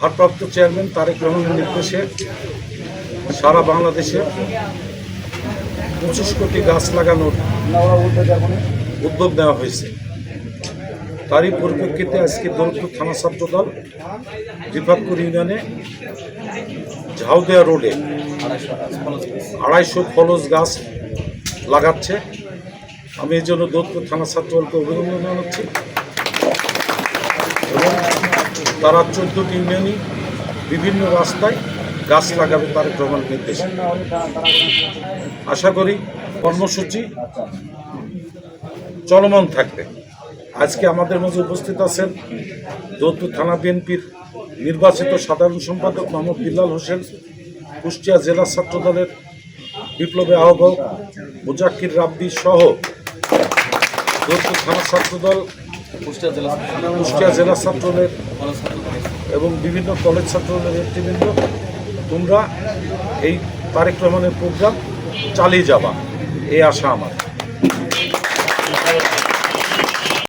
ভারপ্রাপ্ত চেয়ারম্যান তারেক রহমানের নির্দেশে সারা বাংলাদেশে পঁচিশ কোটি গাছ লাগানোর উদ্যোগ নেওয়া হয়েছে। তারই পরিপ্রেক্ষিতে আজকে দৌলতপুর থানা ছাত্রদল রিফাতপুর ইউনিয়নে ঝাউদেয়া রোডে আড়াইশো ফলস গাছ লাগাচ্ছে। আমি এই জন্য দৌলতপুর থানা ছাত্রদলকে অভিনন্দন জানাচ্ছি। তারা চোদ্দটি ইউনিয়নই বিভিন্ন রাস্তায় গাছ লাগাবে তার রহমান নির্দেশে। আশা করি কর্মসূচি চলমান থাকবে। আজকে আমাদের মাঝে উপস্থিত আছেন দৌলপুর থানা বিএনপির নির্বাচিত সাধারণ সম্পাদক মোহাম্মদ বিল্লাল হোসেন, কুষ্টিয়া জেলা ছাত্র দলের বিপ্লবী আহ্বায়ক মুজাক্কির রাব্বি সহ দৌলপুর থানা ছাত্রদল কুষ্টিয়া জেলা ছাত্রদের এবং বিভিন্ন কলেজ ছাত্রদের নেতৃবৃন্দ, তোমরা এই তারেক রহমানের প্রোগ্রাম চালিয়ে যাবা। এই আশা আমার।